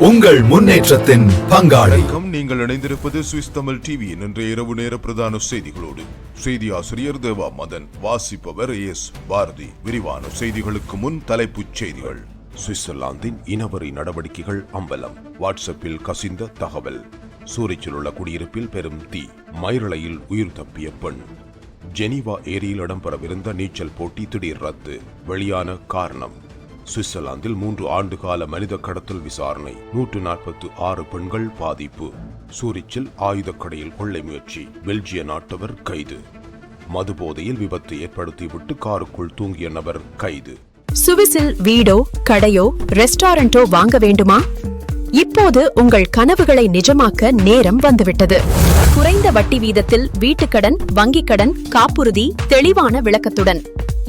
உங்கள் முன்னேற்றத்தின் பங்காளி. நீங்கள் இணைந்திருப்பது சுவிஸ் தமிழ் டிவியின் இன்றைய இரவு நேர பிரதான செய்திகளோடு செய்தி ஆசிரியர் தேவா மதன் வாசிப்பவர் எஸ் பாரதி. விரிவான செய்திகளுக்கு முன் தலைப்புச் செய்திகள். சுவிட்சர்லாந்தின் இனவரி நடவடிக்கைகள் அம்பலம். வாட்ஸ்அப்பில் கசிந்த தகவல். சூரிச்சில் உள்ள குடியிருப்பில் பெரும் தீ. மயிரளையில் உயிர் தப்பிய பெண். ஜெனீவா ஏரியில் இடம்பெறவிருந்த நீச்சல் போட்டி திடீர் ரத்து. வெளியான காரணம். சுவிட்சர்லாந்தில் மூன்று ஆண்டு கால மனித கடத்தல் விசாரணை நூற்று நாற்பத்து ஆறு பெண்கள் பாதிப்பு. சூரிச்சில் ஆயுதக்கடையில் கொள்ளை முயற்சி பெல்ஜிய நாட்டவர் கைது. மது போதையில் விபத்து ஏற்படுத்திவிட்டு காருக்குள் தூங்கிய நபர் கைது. சுவிஸில் வீடோ கடையோ ரெஸ்டாரண்டோ வாங்க வேண்டுமா? இப்போது உங்கள் கனவுகளை நிஜமாக்க நேரம் வந்துவிட்டது. குறைந்த வட்டி வீதத்தில் வீட்டுக்கடன் வங்கிக் கடன் காப்புறுதி தெளிவான விளக்கத்துடன்.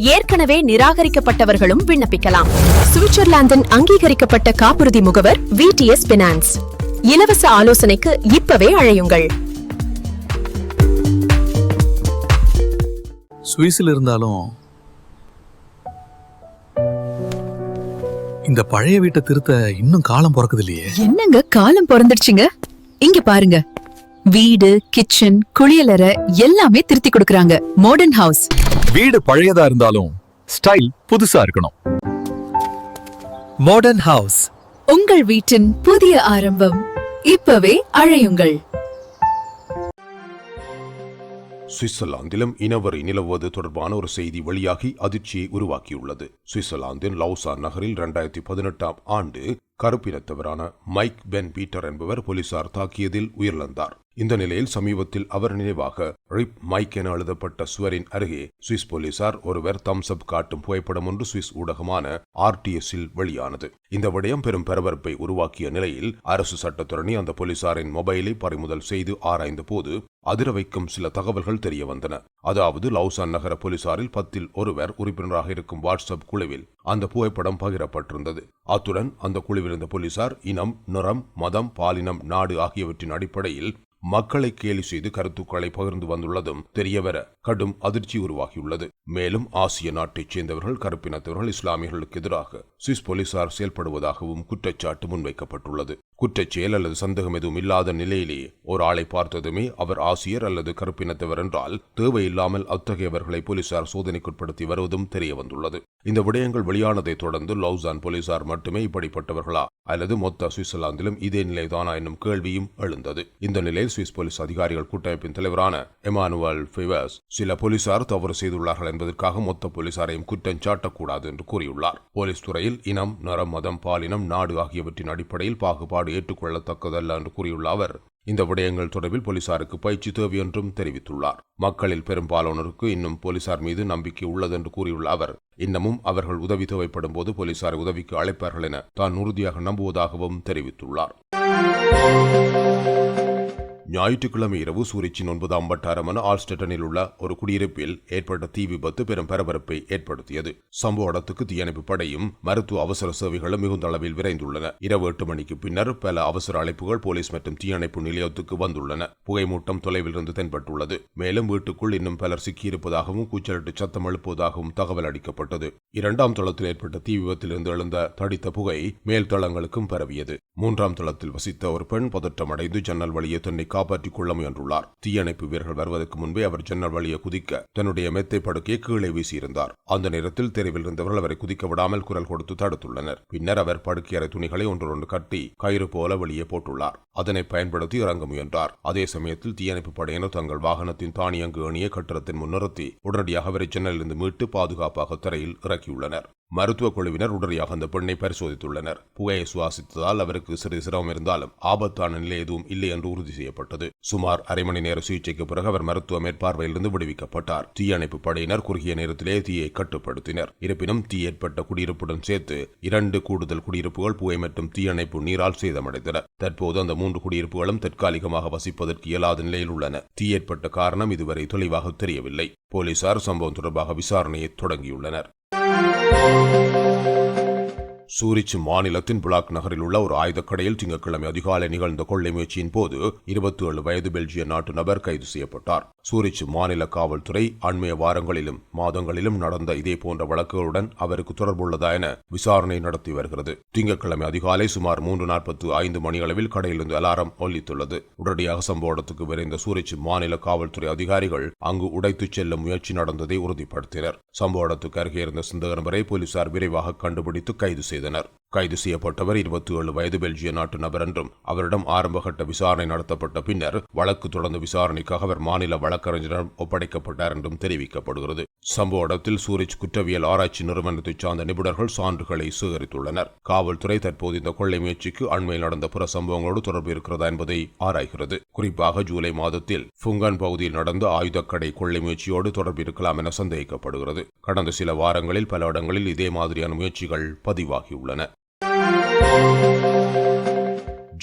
ஏற்கனவே நிராகரிக்கப்பட்டவர்களும் விண்ணப்பிக்கலாம். சுவிட்சர்லாந்தின் அங்கீகரிக்கப்பட்ட காப்புறுதி முகவர் விடிஎஸ் பினான்ஸ் இலவச ஆலோசனைக்கு இப்பவே அழையுங்கள். சுவிஸ்ல இருந்தாலும் இந்த பழைய வீட்டை திருத்த இன்னும் காலம் பிறக்குது இல்லையே என்னங்க காலம் பிறந்துடுச்சுங்க? இங்க பாருங்க. வீடு கிச்சன் குளியலறை எல்லாமே திருத்தி கொடுக்கறாங்க. மாடர்ன் ஹவுஸ் வீடு பழையதா இருந்தாலும் ஸ்டைல் புதுசா இருக்கணும். மாடர்ன் ஹவுஸ் உங்கள் வீட்டின் புதிய ஆரம்பம் இப்பவே அழையுங்கள். சுவிட்சர்லாந்திலும் இனவரி நிலவுவது தொடர்பான ஒரு செய்தி வெளியாகி அதிர்ச்சியை உருவாக்கியுள்ளது. சுவிட்சர்லாந்தின் லவுசார் நகரில் இரண்டாயிரத்தி பதினெட்டாம் ஆண்டு கருப்பினத்தவரான மைக் பென் பீட்டர் என்பவர் போலீசார் தாக்கியதில் உயிரிழந்தார். இந்த நிலையில் சமீபத்தில் அவர் நினைவாக ரிப் மைக் என எழுதப்பட்ட சுவரின் அருகே சுவிஸ் போலீசார் ஒருவர் தம்ஸ் காட்டும் புகைப்படம் ஒன்று சுவிஸ் ஊடகமான ஆர்டிஎஸ்ஸில் வெளியானது. இந்த விடயம் பெரும் பரபரப்பை உருவாக்கிய நிலையில் அரசு சட்டத்துறை அந்த போலீசாரின் மொபைலை பறிமுதல் செய்து ஆராய்ந்த போது அதிர வைக்கும் சில தகவல்கள் தெரிய வந்தன. அதாவது லவுசான் நகர போலீசாரில் பத்தில் ஒருவர் உறுப்பினராக இருக்கும் வாட்ஸ்அப் குழுவில் அந்த புகைப்படம் பகிரப்பட்டிருந்தது. அத்துடன் அந்த குழுவில் இருந்த போலீசார் இனம் நிறம் மதம் பாலினம் நாடு ஆகியவற்றின் அடிப்படையில் மக்களை கேலி செய்து கருத்துக்களை பகிர்ந்து வந்துள்ளதும் தெரியவர கடும் அதிர்ச்சி உருவாகியுள்ளது. மேலும் ஆசிய நாட்டைச் சேர்ந்தவர்கள் கருப்பினத்தவர்கள் இஸ்லாமியர்களுக்கு எதிராக சுவிஸ் போலீசார் செயல்படுவதாகவும் குற்றச்சாட்டு முன்வைக்கப்பட்டுள்ளது. குற்றச்செயல் அல்லது சந்தேகம் எதுவும் இல்லாத நிலையிலேயே ஒரு ஆளை பார்த்ததுமே அவர் ஆசிரியர் அல்லது கருப்பினத்தவர் என்றால் தேவையில்லாமல் அத்தகையவர்களை போலீசார் சோதனைக்குட்படுத்தி வருவதும் தெரிய வந்துள்ளது இந்த விடயங்கள் வெளியானதைத் தொடர்ந்து லவுசான் போலீசார் மட்டுமே இப்படிப்பட்டவர்களா அல்லது மொத்த சுவிட்சர்லாந்திலும் இதே நிலைதானா என்னும் கேள்வியும் எழுந்தது. இந்த நிலையில் சுவிஸ் போலீஸ் அதிகாரிகள் கூட்டமைப்பின் தலைவரான எமானுவல் ஃபிவர்ஸ் சில போலீசார் தவறு செய்துள்ளார்கள் என்பதற்காக மொத்த போலீசாரையும் குற்றம் சாட்டக்கூடாது என்று கூறியுள்ளார். போலீஸ் துறையில் இனம் நரம் மதம் பாலினம் நாடு ஆகியவற்றின் அடிப்படையில் பாகுபாடு ஏற்றுக்கொள்ளத்தக்கதல்ல என்று கூறியுள்ள அவர் இந்த விடயங்கள் தொடர்பில் போலீசாருக்கு பயிற்சி தேவை என்றும் தெரிவித்துள்ளார். மக்களில் பெரும்பாலானோருக்கு இன்னும் போலீசார் மீது நம்பிக்கை உள்ளது என்று கூறியுள்ள அவர் இன்னமும் அவர்கள் உதவி தேவைப்படும் போது போலீசாரை உதவிக்கு அழைப்பார்கள் என தான் உறுதியாக நம்புவதாகவும் தெரிவித்துள்ளார். ஞாயிற்றுக்கிழமை இரவு சூரிச்சின் ஒன்பதாம் வட்டாரமான ஆல்ஸ்டட்டனில் உள்ள ஒரு குடியிருப்பில் ஏற்பட்ட தீ விபத்து பெரும் பரபரப்பை ஏற்படுத்தியது. சம்பவ இடத்துக்கு தீயணைப்பு படையும் மருத்துவ அவசர சேவைகளும் மிகுந்த அளவில் விரைந்துள்ளன. இரவு எட்டு மணிக்கு பின்னர் பல அவசர அழைப்புகள் போலீஸ் மற்றும் தீயணைப்பு நிலையத்துக்கு வந்துள்ளன. புகைமூட்டம் தொலைவில் இருந்து தென்பட்டுள்ளது. மேலும் வீட்டுக்குள் இன்னும் பலர் சிக்கியிருப்பதாகவும் கூச்சலிட்டு சத்தம் எழுப்புவதாகவும் தகவல் அளிக்கப்பட்டது. இரண்டாம் தளத்தில் ஏற்பட்ட தீ விபத்திலிருந்து எழுந்த தடித்த புகை மேல் தளங்களுக்கும் பரவியது. மூன்றாம் தளத்தில் வசித்த ஒரு பெண் பதற்றமடைந்து ஜன்னல் வழியே தன்னை காப்பாற்றிக் கொள்ள முயன்றுள்ளார். தீயணைப்பு வீரர்கள் வருவதற்கு முன்பே அவர் ஜன்னல் வழியை குதிக்க தன்னுடைய மெத்தை படுக்கையை கீழே வீசியிருந்தார். அந்த நேரத்தில் தெருவில் இருந்தவர்கள் அவரை குதிக்க விடாமல் குரல் கொடுத்து தடுத்துள்ளனர். பின்னர் அவர் படுக்கையறை துணிகளை ஒன்றொன்று கட்டி கயிறு போல வெளியே போட்டுள்ளார். அதனை பயன்படுத்தி இறங்க முயன்றார். அதே சமயத்தில் தீயணைப்பு படையினர் தங்கள் வாகனத்தின் தானியங்கு அணியை கட்டடத்தின் முன்னிறுத்தி உடனடியாக அவரை ஜன்னலிலிருந்து மீட்டு பாதுகாப்பாக தரையில் இறக்கியுள்ளனர். மருத்துவ குழுவினர் உடனடியாக அந்த பெண்ணை பரிசோதித்துள்ளனர். புகையை சுவாசித்ததால் அவருக்கு சிறிது சிரமம் இருந்தாலும் ஆபத்தான நிலை எதுவும் இல்லை என்று உறுதி செய்யப்பட்டது. சுமார் அரை மணி நேர சிகிச்சைக்கு பிறகு அவர் மருத்துவ மேற்பார்வையிலிருந்து விடுவிக்கப்பட்டார். தீயணைப்பு படையினர் குறுகிய நேரத்திலே தீயை கட்டுப்படுத்தினர். இருப்பினும் தீ ஏற்பட்ட குடியிருப்புடன் சேர்த்து இரண்டு கூடுதல் குடியிருப்புகள் புகை மற்றும் தீயணைப்பு நீரால் சேதமடைந்தன. தற்போது அந்த மூன்று குடியிருப்புகளும் தற்காலிகமாக வசிப்பதற்கு இயலாத நிலையில் உள்ளன. தீ ஏற்பட்ட காரணம் இதுவரை தெளிவாக தெரியவில்லை. போலீசார் சம்பவம் தொடர்பாக விசாரணையை தொடங்கியுள்ளனர். சூரிச் மாநிலத்தின் புலாக் நகரில் உள்ள ஒரு ஆயுதக்கடையில் திங்கட்கிழமை அதிகாலை நிகழ்ந்த கொள்ளை முயற்சியின் போது இருபத்தி ஏழு வயது பெல்ஜிய நாட்டு நபர் கைது செய்யப்பட்டார். சூரிச் மாநில காவல்துறை அண்மைய வாரங்களிலும் மாதங்களிலும் நடந்த இதே போன்ற வழக்குகளுடன் அவருக்கு தொடர்புள்ளதா என விசாரணை நடத்தி வருகிறது. திங்கட்கிழமை அதிகாலை சுமார் மூன்று நாற்பத்து ஐந்து மணியளவில் கடையிலிருந்து அலாரம் ஒலித்துள்ளது. உடனடியாக சம்பவ இடத்துக்கு விரைந்த சூரிச் மாநில காவல்துறை அதிகாரிகள் அங்கு உடைத்துச் செல்லும் முயற்சி நடந்ததை உறுதிப்படுத்தினர். சம்பவ இடத்துக்கு அருகே இருந்த சிந்தக நபரை போலீசார் விரைவாக கண்டுபிடித்து கைது செய்தனர். கைது செய்யப்பட்டவர் இருபத்தி ஏழு வயது பெல்ஜிய நாட்டு நபர் என்றும் அவரிடம் ஆரம்பகட்ட விசாரணை நடத்தப்பட்ட பின்னர் வழக்கு தொடர்ந்து விசாரணைக்காக அவர் மாநில வழக்கறிஞரிடம் ஒப்படைக்கப்பட்டார் என்றும் தெரிவிக்கப்படுகிறது. சம்பவ இடத்தில் சூரிச் குற்றவியல் ஆராய்ச்சி நிறுவனத்தைச் சார்ந்த நிபுணர்கள் சான்றுகளை சேகரித்துள்ளனர். காவல்துறை தற்போது இந்த கொள்ளை முயற்சிக்கு அண்மையில் நடந்த பிற சம்பவங்களோடு தொடர்பு இருக்கிறதா என்பதை ஆராய்கிறது. குறிப்பாக ஜூலை மாதத்தில் ஃபுங்கன் பகுதியில் நடந்த ஆயுதக்கடை கொள்ளை முயற்சியோடு தொடர்பு இருக்கலாம் என சந்தேகிக்கப்படுகிறது கடந்த சில வாரங்களில் பல இடங்களில் இதே மாதிரியான முயற்சிகள் பதிவாகியுள்ளன.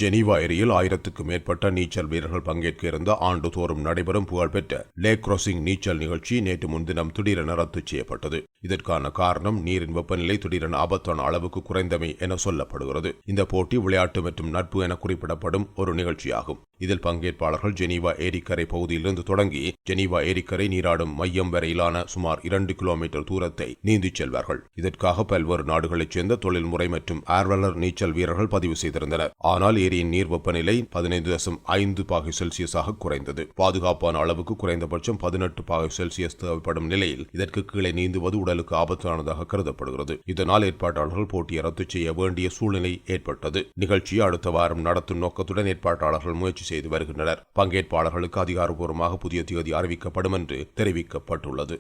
ஜெனீவா ஏரியில் ஆயிரத்துக்கு மேற்பட்ட நீச்சல் வீரர்கள் பங்கேற்க இருந்த ஆண்டுதோறும் நடைபெறும் புகழ்பெற்ற லேக் கிராசிங் நீச்சல் நிகழ்ச்சி நேற்று முன்தினம் திடீரென ரத்து செய்யப்பட்டது. இதற்கான காரணம் நீரின் வெப்பநிலை திடீரென ஆபத்தான அளவுக்கு குறைந்தமை என சொல்லப்படுகிறது. இந்த போட்டி விளையாட்டு மற்றும் நட்பு என குறிப்பிடப்படும் ஒரு நிகழ்ச்சியாகும். இதில் பங்கேற்பாளர்கள் ஜெனீவா ஏரிக்கரை பகுதியிலிருந்து தொடங்கி ஜெனீவா ஏரிக்கரை நீராடும் மையம் வரையிலான சுமார் இரண்டு கிலோமீட்டர் தூரத்தை நீந்திச் செல்வார்கள். இதற்காக பல்வேறு நாடுகளைச் சேர்ந்த தொழில்முறை மற்றும் ஆர்வலர் நீச்சல் வீரர்கள் பதிவு செய்திருந்தனர். ஆனால் ஏரியின் நீர் வெப்பநிலை பதினைந்து தசம் ஐந்து பாகை செல்சியஸாக குறைந்தது. பாதுகாப்பான அளவுக்கு குறைந்தபட்சம் பதினெட்டு பாகை செல்சியஸ் தேவைப்படும் நிலையில் இதற்கு கீழே நீந்துவது உடலுக்கு ஆபத்தானதாக கருதப்படுகிறது. இதனால் ஏற்பாட்டாளர்கள் போட்டியை ரத்து செய்ய வேண்டிய சூழ்நிலை ஏற்பட்டது. நிகழ்ச்சியை அடுத்த வாரம் நடத்தும் நோக்கத்துடன் ஏற்பாட்டாளர்கள் முயற்சி செய்து வருகின்றனர். பங்கேற்பாளர்களுக்கு அதிகாரப்பூர்வமாக புதிய தேதி அறிவிக்கப்படும் என்று தெரிவிக்கப்பட்டுள்ளது.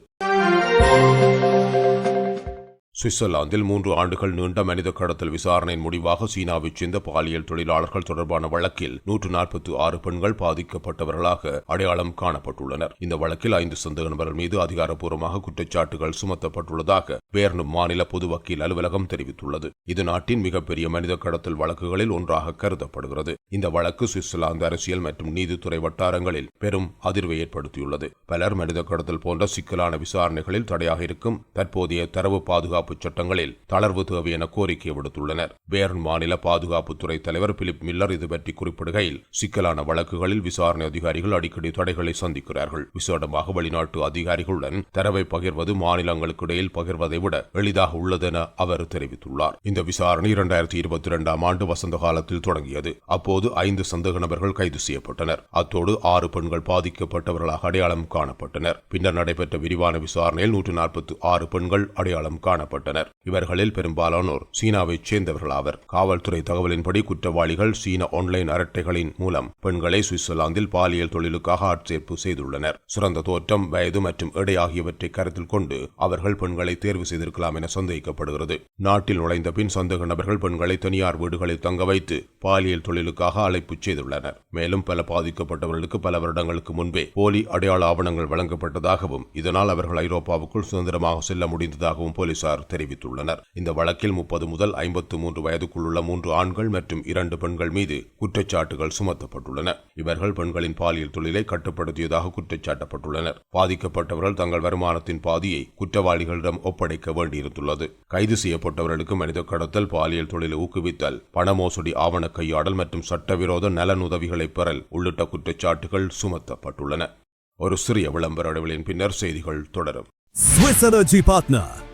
சுவிட்சர்லாந்தில் மூன்று ஆண்டுகள் நீண்ட மனித கடத்தல் விசாரணையின் முடிவாக சீனாவைச் சேர்ந்த பாலியல் தொழிலாளர்கள் தொடர்பான வழக்கில் நூற்று நாற்பத்தி ஆறு பெண்கள் பாதிக்கப்பட்டவர்களாக அடையாளம் காணப்பட்டுள்ளனர். இந்த வழக்கில் ஐந்து சந்தேக நபர்கள் மீது அதிகாரப்பூர்வமாக குற்றச்சாட்டுகள் சுமத்தப்பட்டுள்ளதாக வேர்னும் மாநில பொது வக்கீல் அலுவலகம் தெரிவித்துள்ளது. இது நாட்டின் மிகப்பெரிய மனித கடத்தல் வழக்குகளில் ஒன்றாக கருதப்படுகிறது. இந்த வழக்கு சுவிட்சர்லாந்து அரசியல் மற்றும் நீதித்துறை வட்டாரங்களில் பெரும் அதிர்வை ஏற்படுத்தியுள்ளது. பலர் மனித கடத்தல் போன்ற சிக்கலான விசாரணைகளில் தடையாக இருக்கும் தற்போதைய தரவு பாதுகாப்பு சட்டங்களில் தளர்வு தேவை என கோரிக்கை விடுத்துள்ளனர். பேர்ன் மாநில பாதுகாப்புத்துறை தலைவர் பிலிப் மில்லர் இது பற்றி குறிப்பிடுகையில் சிக்கலான வழக்குகளில் விசாரணை அதிகாரிகள் அடிக்கடி தடைகளை சந்திக்கிறார்கள். விசேடமாக வெளிநாட்டு அதிகாரிகளுடன் தரவை பகிர்வது மாநிலங்களுக்கு இடையில் பகிர்வதை விட எளிதாக உள்ளதென அவர் தெரிவித்துள்ளார். இந்த விசாரணை இரண்டாயிரத்தி இருபத்தி இரண்டாம் ஆண்டு வசந்த காலத்தில் தொடங்கியது. அப்போது ஐந்து சந்தேக நபர்கள் கைது செய்யப்பட்டனர். அத்தோடு ஆறு பெண்கள் பாதிக்கப்பட்டவர்களாக அடையாளம் காணப்பட்டனர். பின்னர் நடைபெற்ற விரிவான விசாரணையில் நூற்று நாற்பத்தி ஆறு பெண்கள் அடையாளம் காணப்பட்டனர். இவர்களில் பெரும்பாலானோர் சீனாவைச் சேர்ந்தவர்களாவர். காவல்துறை தகவலின்படி குற்றவாளிகள் சீன ஆன்லைன் அரட்டைகளின் மூலம் பெண்களை சுவிட்சர்லாந்தில் பாலியல் தொழிலுக்காக ஆட்சேர்ப்பு செய்துள்ளனர். சிறந்த தோற்றம் வயது மற்றும் எடை ஆகியவற்றை கருத்தில் கொண்டு அவர்கள் பெண்களை தேர்வு செய்திருக்கலாம் என சந்தேகிக்கப்படுகிறது. நாட்டில் நுழைந்த பின் சந்தேக நபர்கள் பெண்களை தனியார் வீடுகளில் தங்க வைத்து பாலியல் தொழிலுக்காக அழைப்பு செய்துள்ளனர். மேலும் பல பாதிக்கப்பட்டவர்களுக்கு பல வருடங்களுக்கு முன்பே போலி அடையாள ஆவணங்கள் வழங்கப்பட்டதாகவும் இதனால் அவர்கள் ஐரோப்பாவுக்குள் சுதந்திரமாக செல்ல முடிந்ததாகவும் போலீசார் போலீசார் தெரிவித்துள்ளனர். இந்த வழக்கில் முப்பது முதல் ஐம்பத்து மூன்று வயதுக்குள்ளுள்ள மூன்று ஆண்கள் மற்றும் இரண்டு பெண்கள் மீது குற்றச்சாட்டுகள் சுமத்தப்பட்டுள்ளன. இவர்கள் பெண்களின் பாலியல் தொழிலை கட்டுப்படுத்தியதாக குற்றச்சாட்டப்பட்டுள்ளனர். பாதிக்கப்பட்டவர்கள் தங்கள் வருமானத்தின் பாதியை குற்றவாளிகளிடம் ஒப்படைக்க வேண்டியிருந்துள்ளது. கைது செய்யப்பட்டவர்களுக்கு மனித கடத்தல் பாலியல் தொழிலை ஊக்குவித்தல் பண மோசடி ஆவண கையாடல் மற்றும் சட்டவிரோத நலனுதவிகளை பெறல் உள்ளிட்ட குற்றச்சாட்டுகள் சுமத்தப்பட்டுள்ளன. ஒரு சிறிய விளம்பர இடைவெளியின் பின்னர் செய்திகள் தொடரும். Swiss Energy Partner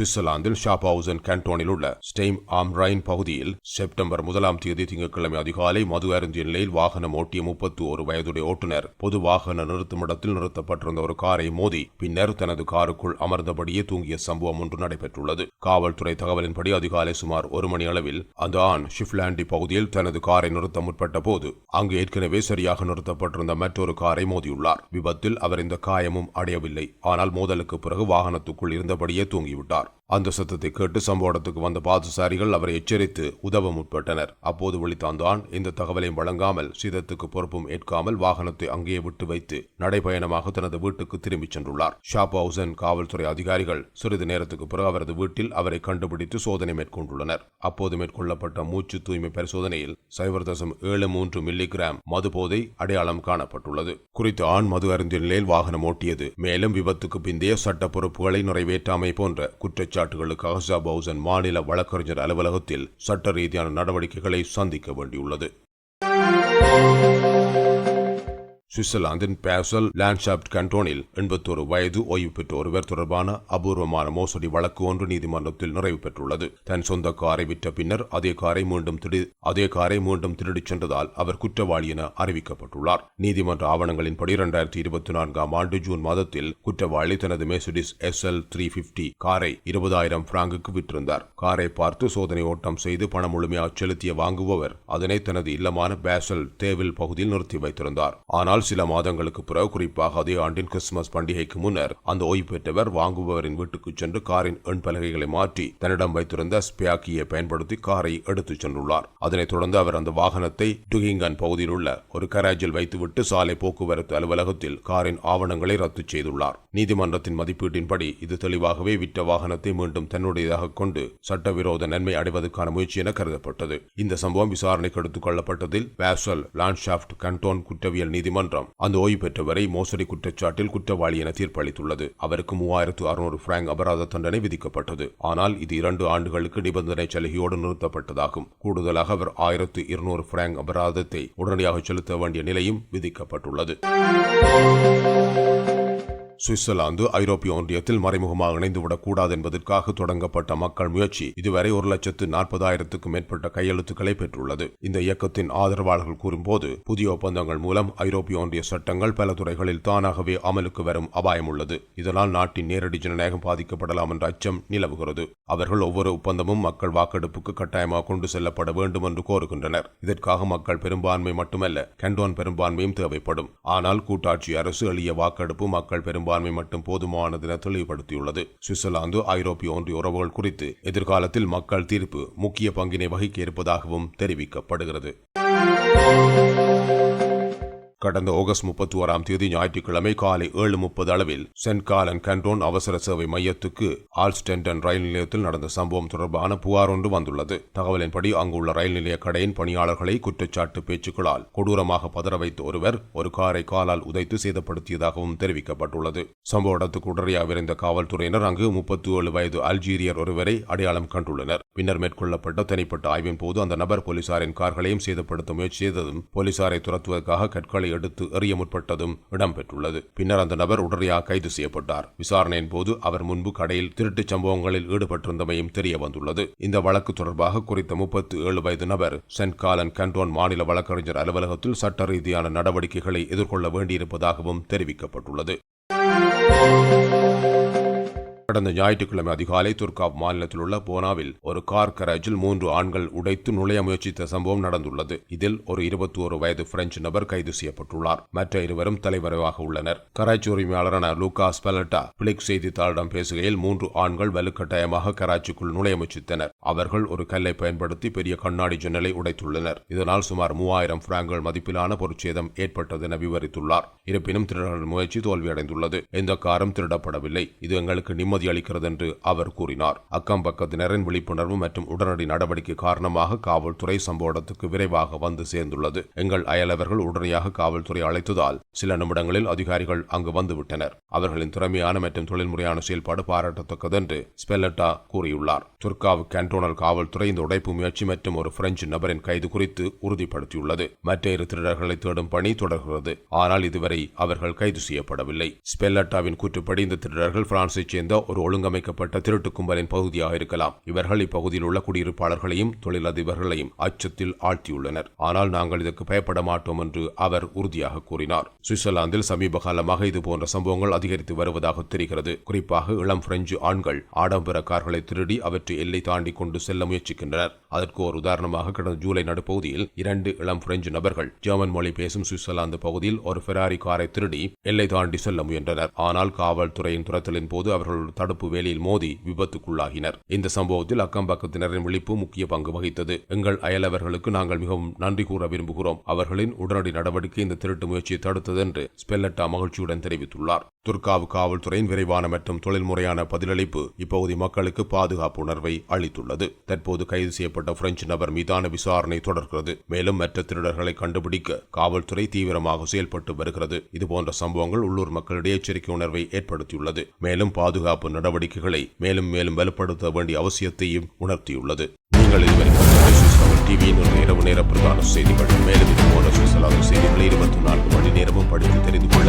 சுவிட்சர்லாந்தில் ஷாபாவுசன் கேண்டோனில் உள்ள ஸ்டெய்ம் ஆம் ரைன் பகுதியில் செப்டம்பர் முதலாம் தேதி திங்கட்கிழமை அதிகாலை மது அருந்திய நிலையில் வாகனம் ஓட்டிய முப்பத்தி ஒரு வயதுடைய ஓட்டுநர் பொது வாகன நிறுத்துமிடத்தில் நிறுத்தப்பட்டிருந்த ஒரு காரை மோதி பின்னர் தனது காருக்குள் அமர்ந்தபடியே தூங்கிய சம்பவம் ஒன்று நடைபெற்றுள்ளது. காவல்துறை தகவலின்படி அதிகாலை சுமார் ஒரு மணி அளவில் அந்த ஆண் ஷிப்லாண்டி பகுதியில் தனது காரை நிறுத்த முற்பட்ட போது அங்கு ஏற்கனவே சரியாக நிறுத்தப்பட்டிருந்த மற்றொரு காரை மோதியுள்ளார். விபத்தில் அவர் இந்த காயமும் அடையவில்லை. ஆனால் மோதலுக்கு பிறகு வாகனத்துக்குள் இருந்தபடியே தூங்கிவிட்டார். out. அந்த சத்தத்தை கேட்டு சம்பவ இடத்துக்கு வந்த பாதுசாரிகள் அவரை எச்சரித்து உதவ முற்பட்டனர். அப்போது விழித்த இந்த தகவலையும் வழங்காமல் சீதத்துக்கு பொறுப்பும் ஏற்காமல் வாகனத்தை அங்கேயே விட்டு வைத்து நடைபயணமாக தனது வீட்டுக்கு திரும்பிச் சென்றுள்ளார். ஷாப் ஹவுசன் காவல்துறை அதிகாரிகள் சிறிது நேரத்துக்கு பிறகு அவரது வீட்டில் அவரை கண்டுபிடித்து சோதனை மேற்கொண்டுள்ளனர். அப்போது மேற்கொள்ளப்பட்ட மூச்சு தூய்மை பரிசோதனையில் சைபர் தசம் ஏழு மூன்று மில்லிகிராம் மது போதை அடையாளம் காணப்பட்டுள்ளது. குறித்த ஆண் மது அருந்திய நிலையில் வாகனம் ஓட்டியது. மேலும் விபத்துக்கு பிந்தைய சட்ட பொறுப்புகளை நிறைவேற்றாமை போன்ற குற்றச்சாட்டுகளுக்காக ஷாபவுசன் மாநில வழக்கறிஞர் அலுவலகத்தில் சட்ட ரீதியான நடவடிக்கைகளை சந்திக்க வேண்டியுள்ளது. சுவிட்சர்லாந்தின் பேசல் லேண்ட்ஷாப்ட் கண்டோனில் எண்பத்தோரு வயது ஓய்வு பெற்ற ஒருவர் தொடர்பான அபூர்வமான மோசடி வழக்கு ஒன்று நீதிமன்றத்தில் நிறைவு பெற்றுள்ளது. தன் சொந்த காரை விற்ற பின்னர் அதே காரை மீண்டும் திரு அதே காரை மீண்டும் திருடிச் சென்றதால் அவர் குற்றவாளி என அறிவிக்கப்பட்டுள்ளார். நீதிமன்ற ஆவணங்களின்படி இரண்டாயிரத்தி இருபத்தி நான்காம் ஆண்டு ஜூன் மாதத்தில் குற்றவாளி தனது Mercedes S L three fifty காரை இருபதாயிரம் பிராங்குக்கு விற்றிருந்தார். காரை பார்த்து சோதனை ஓட்டம் செய்து பணம் முழுமையாக செலுத்திய வாங்குபவர் அதனை தனது இல்லமான பேசல் தேவில் பகுதியில் நிறுத்தி வைத்திருந்தார். ஆனால் சில மாதங்களுக்கு பிறகு குறிப்பாக அதே ஆண்டின் கிறிஸ்துமஸ் பண்டிகைக்கு முன்னர் அந்த ஓய்வு பெற்றவர் வாங்குபவரின் வீட்டுக்கு சென்று காரின் எண் பலகைகளை மாற்றி தன்னிடம் வைத்திருந்த ஸ்பியாக்கியை பயன்படுத்தி காரை எடுத்துச் சென்றுள்ளார். அதனைத் தொடர்ந்து அவர் அந்த வாகனத்தை டுகிங்கன் பகுதியில் உள்ள ஒரு கராஜில் வைத்துவிட்டு சாலை போக்குவரத்து அலுவலகத்தில் காரின் ஆவணங்களை ரத்து செய்துள்ளார். நீதிமன்றத்தின் மதிப்பீட்டின்படி இது தெளிவாகவே விற்ற வாகனத்தை மீண்டும் தன்னுடையதாக கொண்டு சட்டவிரோத நன்மை அடைவதற்கான முயற்சி என கருதப்பட்டது. இந்த சம்பவம் விசாரணைக்கு எடுத்துக் கொள்ளப்பட்டதில் வேசல் லான்ஷாப்ட் கண்டோன் குற்றவியல் நீதிமன்றம் அந்த ஓய்வு பெற்றவரை மோசடி குற்றச்சாட்டில் குற்றவாளி என தீர்ப்பளித்துள்ளது. அவருக்கு மூவாயிரத்து அறுநூறு பிராங்க் அபராத தண்டனை விதிக்கப்பட்டது. ஆனால் இது இரண்டு ஆண்டுகளுக்கு நிபந்தனை சலுகையோடு நிறுத்தப்பட்டதாகும். கூடுதலாக அவர் ஆயிரத்து இருநூறு பிராங்க் அபராதத்தை உடனடியாக செலுத்த வேண்டிய நிலையும் விதிக்கப்பட்டுள்ளது. சுவிட்சர்லாந்து ஐரோப்பிய ஒன்றியத்தில் மறைமுகமாக இணைந்துவிடக்கூடாது என்பதற்காக தொடங்கப்பட்ட மக்கள் முயற்சி இதுவரை ஒரு லட்சத்து நாற்பதாயிரத்துக்கும் மேற்பட்ட கையெழுத்துக்களை பெற்றுள்ளது. இந்த இயக்கத்தின் ஆதரவாளர்கள் கூறும்போது புதிய ஒப்பந்தங்கள் மூலம் ஐரோப்பிய ஒன்றிய சட்டங்கள் பல துறைகளில் தானாகவே அமலுக்கு வரும் அபாயம் உள்ளது இதனால் நாட்டின் நேரடி ஜனநாயகம் பாதிக்கப்படலாம் என்ற அச்சம் நிலவுகிறது. அவர்கள் ஒவ்வொரு ஒப்பந்தமும் மக்கள் வாக்கெடுப்புக்கு கட்டாயமாக கொண்டு செல்லப்பட வேண்டும் என்று கோருகின்றனர். இதற்காக மக்கள் பெரும்பான்மை மட்டுமல்ல கண்டோன் பெரும்பான்மையும் தேவைப்படும். ஆனால் கூட்டாட்சி அரசு எளிய வாக்கெடுப்பு மக்கள் பெரும்பான்மை மட்டும் போதுமானது என தெளிவுபடுத்தியுள்ளது. சுவிட்சர்லாந்து ஐரோப்பிய ஒன்றிய உறவுகள் குறித்து எதிர்காலத்தில் மக்கள் தீர்ப்பு முக்கிய பங்கினை வகிக்க இருப்பதாகவும் தெரிவிக்கப்படுகிறது. கடந்த ஆகஸ்ட் முப்பத்தி ஓராம் தேதி ஞாயிற்றுக்கிழமை காலை ஏழு முப்பது அளவில் சென்ட் காலன் கண்டோன் அவசர சேவை மையத்துக்கு ஆல்ஸ்டென்டன் ரயில் நிலையத்தில் நடந்த சம்பவம் தொடர்பான புகார் ஒன்று வந்துள்ளது. தகவலின்படி அங்குள்ள ரயில் நிலைய கடையின் பணியாளர்களை குற்றச்சாட்டு பேச்சுக்களால் கொடூரமாக பதற வைத்த ஒருவர் ஒரு காரை காலால் உதைத்து சேதப்படுத்தியதாகவும் தெரிவிக்கப்பட்டுள்ளது. சம்பவ இடத்துக்கு உடனடியாக விரைந்த காவல்துறையினர் அங்கு முப்பத்தி ஏழு வயது அல்ஜீரியர் ஒருவரை அடையாளம் கண்டுள்ளனர். பின்னர் மேற்கொள்ளப்பட்ட தனிப்பட்ட ஆய்வின் போது அந்த நபர் போலீசாரின் கார்களையும் சேதப்படுத்த முயற்சி செய்ததும் போலீசாரை துரத்துவதற்காக கற்களை எடுத்து எறிய முற்பட்டதும் இடம்பெற்றுள்ளது. பின்னர் அந்த நபர் உடனடியாக கைது செய்யப்பட்டார். விசாரணையின் போது அவர் முன்பு கடையில் திருட்டுச் சம்பவங்களில் ஈடுபட்டிருந்தமையும் தெரிய வந்துள்ளது. இந்த வழக்கு தொடர்பாக குறித்த முப்பத்தி ஏழு வயது நபர் சென்ட் காலன் கண்டோன் மாநில வழக்கறிஞர் அலுவலகத்தில் சட்ட ரீதியான நடவடிக்கைகளை எதிர்கொள்ள வேண்டியிருப்பதாகவும் தெரிவிக்கப்பட்டுள்ளது. கடந்த ஞாயிற்றுக்கிழமை அதிகாலை துர்காப் மாநிலத்தில் உள்ள போனாவில் ஒரு கார் கராஜில் மூன்று ஆண்கள் உடைத்து நுழைய முயற்சித்த சம்பவம் நடந்துள்ளது. இதில் ஒரு இருபத்தி ஒரு வயது பிரெஞ்சு நபர் கைது செய்யப்பட்டுள்ளார். மற்ற இருவரும் தலைமறைவாக உள்ளனர். கராச்சி உரிமையாளரான லூகாஸ் பெலட்டா பிளிக் செய்தித்தாளிடம் பேசுகையில் மூன்று ஆண்கள் வலுக்கட்டாயமாக கராச்சிக்குள் நுழைய முயற்சித்தனர். அவர்கள் ஒரு கல்லை பயன்படுத்தி பெரிய கண்ணாடி ஜன்னலை உடைத்துள்ளனர். இதனால் சுமார் மூவாயிரம் பிராங்குகள் மதிப்பிலான பொருட்சேதம் ஏற்பட்டது என விவரித்துள்ளார். இருப்பினும் திருடர்கள் முயற்சி தோல்வியடைந்துள்ளது. எந்த காரும் திருடப்படவில்லை. இது எங்களுக்கு நிம்மதி அனுமதி அளிக்கிறது என்று அவர் கூறினார். அக்கம் பக்கத்தினரின் விழிப்புணர்வு மற்றும் உடனடி நடவடிக்கை காரணமாக காவல்துறை சம்பவ இடத்துக்கு விரைவாக வந்து சேர்ந்துள்ளது. எங்கள் அயலவர்கள் உடனடியாக காவல்துறை அழைத்ததால் சில நிமிடங்களில் அதிகாரிகள் அங்கு வந்துவிட்டனர். அவர்களின் திறமையான மற்றும் தொழில்முறையான செயல்பாடு பாராட்டத்தக்கது என்று ஸ்பெல்லட்டா கூறியுள்ளார். துர்காவு கேன்டோனல் காவல்துறை இந்த உடைப்பு முயற்சி மற்றும் ஒரு பிரெஞ்சு நபரின் கைது குறித்து உறுதிப்படுத்தியுள்ளது. மற்ற இரு திருடர்களை தேடும் பணி தொடர்கிறது. ஆனால் இதுவரை அவர்கள் கைது செய்யப்படவில்லை. ஸ்பெல்லட்டாவின் கூற்றுப்படி இந்த திருடர்கள் பிரான்சைச் சேர்ந்த ஒரு ஒழுங்கமைக்கப்பட்ட திருட்டு கும்பலின் பகுதியாக இருக்கலாம். இவர்கள் இப்பகுதியில் உள்ள குடியிருப்பாளர்களையும் தொழிலதிபர்களையும் அச்சத்தில் ஆழ்த்தியுள்ளனர். ஆனால் நாங்கள் இதற்கு பயப்பட மாட்டோம் என்று அவர் உறுதியாக கூறினார். சுவிட்சர்லாந்தில் சமீப காலமாக இதுபோன்ற சம்பவங்கள் அதிகரித்து வருவதாக தெரிகிறது. குறிப்பாக இளம் பிரெஞ்சு ஆண்கள் ஆடம்பர கார்களை திருடி அவற்றை எல்லை தாண்டி கொண்டு செல்ல முயற்சிக்கின்றனர். அதற்கு ஒரு உதாரணமாக கடந்த ஜூலை நடுப்பகுதியில் இரண்டு இளம் பிரெஞ்சு நபர்கள் ஜெர்மன் மொழி பேசும் சுவிட்சர்லாந்து பகுதியில் ஒரு ஃபெராரி காரை திருடி எல்லை தாண்டி செல்ல முயன்றனர். ஆனால் காவல்துறையின் துரத்தலின் போது அவர்கள் தடுப்பு வேலியில் மோதி விபத்துக்குள்ளாகினர். இந்த சம்பவத்தில் அக்கம்பக்கத்தினரின் விழிப்பு முக்கிய பங்கு வகித்தது. எங்கள் அயலவர்களுக்கு நாங்கள் மிகவும் நன்றி கூற விரும்புகிறோம். அவர்களின் உடனடி நடவடிக்கை இந்த திருட்டு முயற்சியை தடுத்தது என்று ஸ்பெல்லட்டா மகிழ்ச்சியுடன் தெரிவித்துள்ளார். துர்காவு காவல்துறையின் விரைவான மற்றும் தொழில்முறையான பதிலளிப்பு இப்பகுதி மக்களுக்கு பாதுகாப்பு உணர்வை அளித்துள்ளது. தற்போது கைது செய்யப்பட்ட பிரெஞ்சு நபர் மீதான விசாரணை தொடர்கிறது. மேலும் மற்ற திருடர்களை கண்டுபிடிக்க காவல்துறை தீவிரமாக செயல்பட்டு வருகிறது. இதுபோன்ற சம்பவங்கள் உள்ளூர் மக்களிடையே எச்சரிக்கை உணர்வை ஏற்படுத்தியுள்ளது. மேலும் பாதுகாப்பு நடவடிக்கைகளை மேலும் மேலும் வலுப்படுத்த வேண்டிய அவசியத்தையும் உணர்த்தியுள்ளது. நீங்கள் இதுவரை டிவியின் இரவு நேர பிரதான செய்திகள். மேலும் இது போன்ற செய்திகளை இருபத்தி நான்கு மணி நேரமும் படித்து தெரிந்து கொள்ள